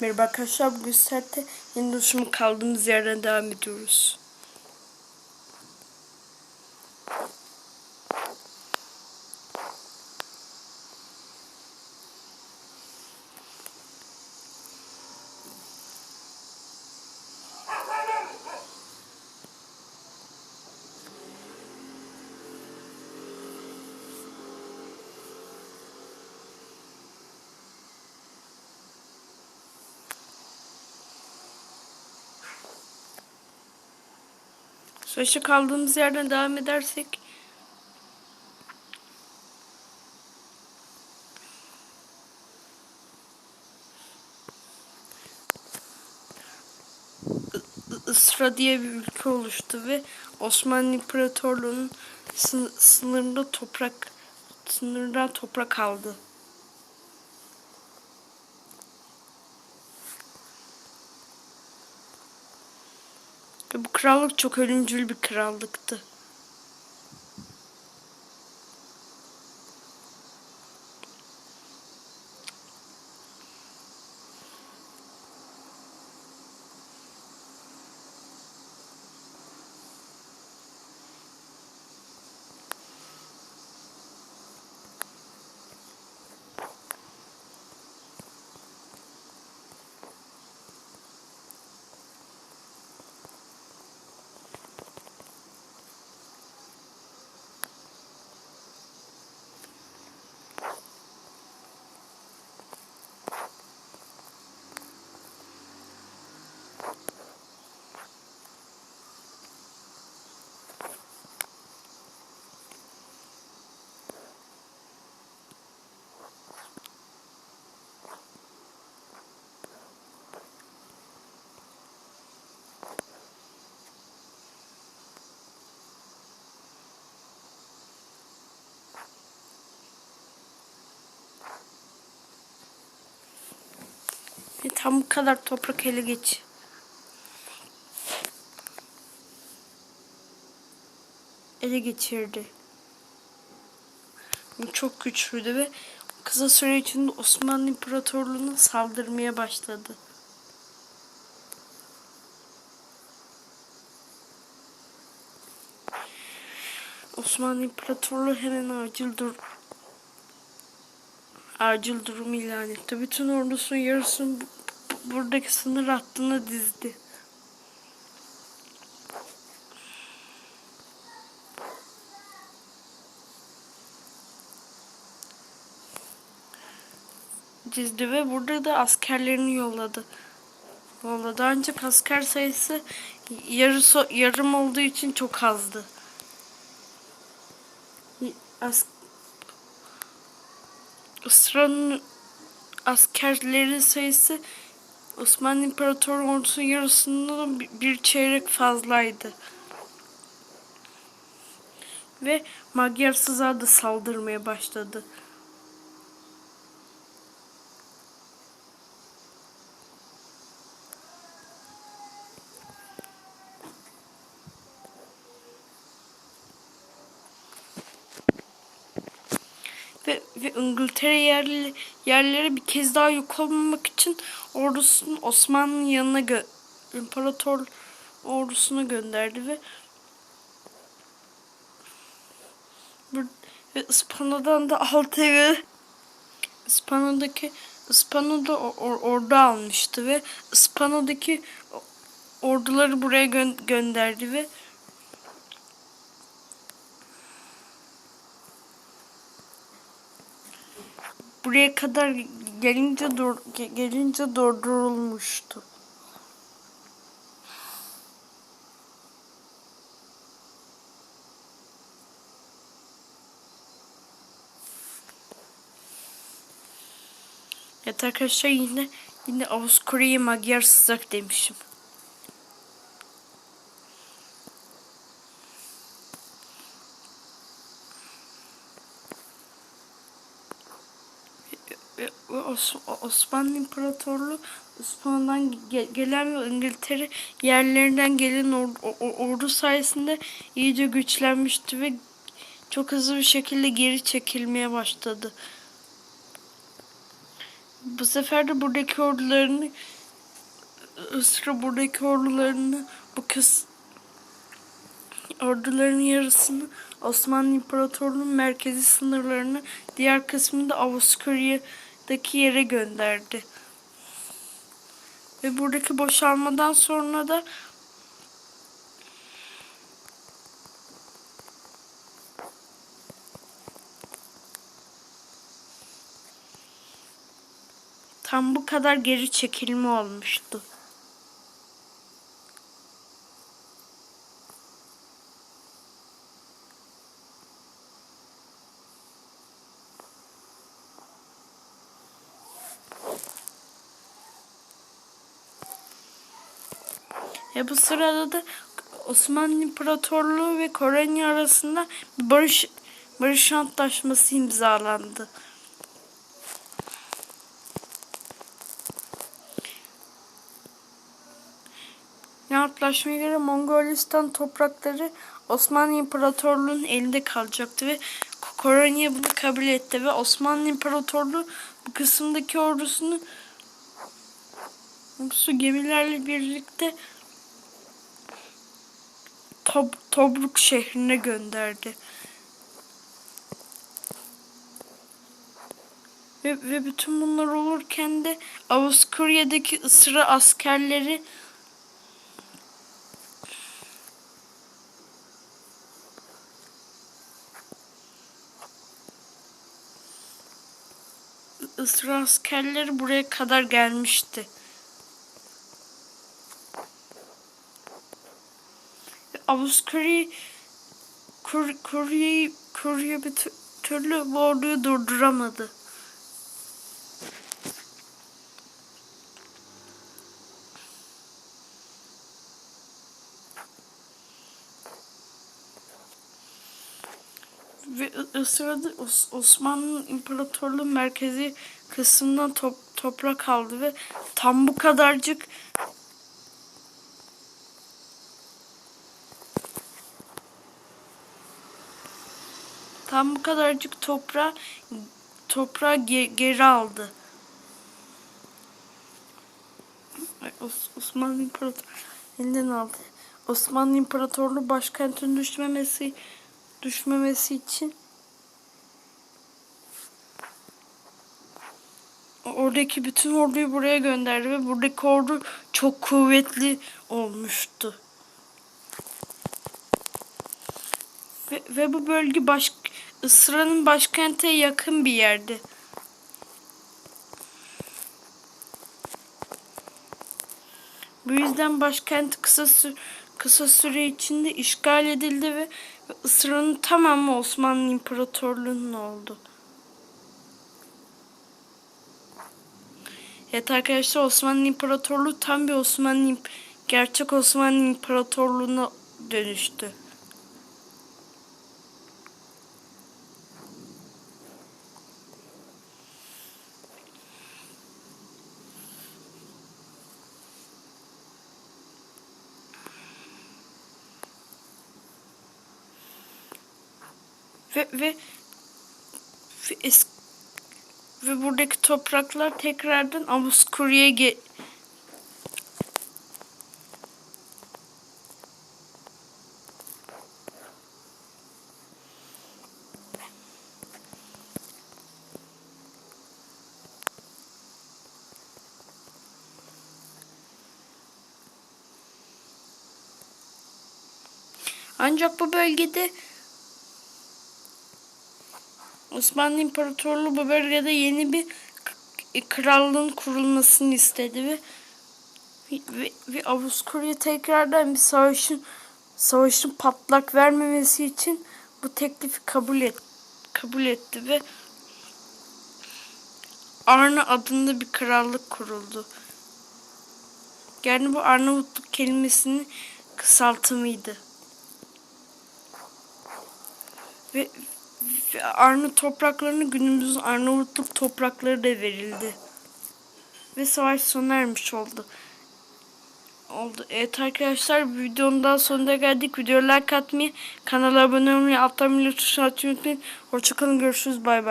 Merhaba arkadaşlar bugün saatte yeni duruşuma kaldığımız yerden devam ediyoruz. Sonuçta kaldığımız yerden devam edersek Isra diye bir ülke oluştu ve Osmanlı İmparatorluğu'nun sın- sınırında toprak sınırdan toprak aldı. Ve bu krallık çok ölümcül bir krallıktı. Ve tam bu kadar toprak ele geç. Ele geçirdi. Bu Çok güçlüydü ve kısa süre içinde Osmanlı İmparatorluğu'na saldırmaya başladı. Osmanlı İmparatorluğu hemen acil dur acil durum ilan etti. Bütün ordusunun yarısını buradaki sınır hattına dizdi. Dizdi ve burada da askerlerini yolladı. Yolladı ancak asker sayısı yarısı yarım olduğu için çok azdı. As Isra'nın askerleri sayısı Osmanlı İmparatorluğu ordusunun yarısından bir çeyrek fazlaydı. Ve Magyarsızlar da saldırmaya başladı. ve, ve İngiltere yerli, yerleri bir kez daha yok olmamak için ordusunu Osmanlı'nın yanına gö imparator ordusuna gönderdi ve ve İspanya'dan da altı yıl İspanya'daki İspanya'da o- o- ordu almıştı ve İspanya'daki o- orduları buraya gö- gönderdi ve buraya kadar gelince dur ge- gelince durdurulmuştu. Evet arkadaşlar yine yine Avusturya'ya Magyar sızak demişim. Os- Osmanlı İmparatorluğu Osmanlı'dan ge- gelen ve İngiltere yerlerinden gelen or- o- ordu sayesinde iyice güçlenmişti ve çok hızlı bir şekilde geri çekilmeye başladı. Bu sefer de buradaki ordularını Isra buradaki ordularını bu kız orduların yarısını Osmanlı İmparatorluğu'nun merkezi sınırlarını diğer kısmını da Avusturya'daki yere gönderdi. Ve buradaki boşalmadan sonra da tam bu kadar geri çekilme olmuştu. E bu sırada da Osmanlı İmparatorluğu ve Kore'nin arasında bir barış barış antlaşması imzalandı. Antlaşmaya göre Mongolistan toprakları Osmanlı İmparatorluğu'nun elinde kalacaktı ve Kore'ye bunu kabul etti ve Osmanlı İmparatorluğu bu kısımdaki ordusunu su gemilerle birlikte Tob Tobruk şehrine gönderdi. Ve, ve bütün bunlar olurken de Avusturya'daki ısra askerleri ısra askerleri buraya kadar gelmişti. Avusturya kur, kuryeyi kurye bir tü- türlü orduyu durduramadı. Ve o- o sırada Os- Osmanlı İmparatorluğu merkezi kısmından top, toprak aldı ve tam bu kadarcık Tam bu kadarcık toprağı toprağı ge- geri aldı. Os- Osmanlı İmparatorluğu elinden aldı. Osmanlı İmparatorluğu başkentin düşmemesi düşmemesi için oradaki bütün orduyu buraya gönderdi ve buradaki ordu çok kuvvetli olmuştu. Ve, ve bu bölge baş, Isra'nın başkente yakın bir yerdi. Bu yüzden başkent kısa sü- kısa süre içinde işgal edildi ve Isra'nın tamamı Osmanlı İmparatorluğu'nun oldu. Evet arkadaşlar Osmanlı İmparatorluğu tam bir Osmanlı gerçek Osmanlı İmparatorluğu'na dönüştü. Ve ve ve, es, ve buradaki topraklar tekrardan Avuskurya'ya ge, Ancak bu bölgede Osmanlı İmparatorluğu bu bölgede yeni bir krallığın kurulmasını istedi ve ve, ve Avusturya tekrardan bir savaşın savaşın patlak vermemesi için bu teklifi kabul et kabul etti ve Arna adında bir krallık kuruldu. Yani bu Arnavutluk kelimesinin kısaltımıydı. Ve Arnavut topraklarını günümüzün Arnavutluk toprakları da verildi. Ve savaş sona ermiş oldu. Oldu. Evet arkadaşlar videonun daha sonuna geldik. Videoya like atmayı, kanala abone olmayı, alttan milli tuşuna atmayı unutmayın. Hoşçakalın görüşürüz bay bay.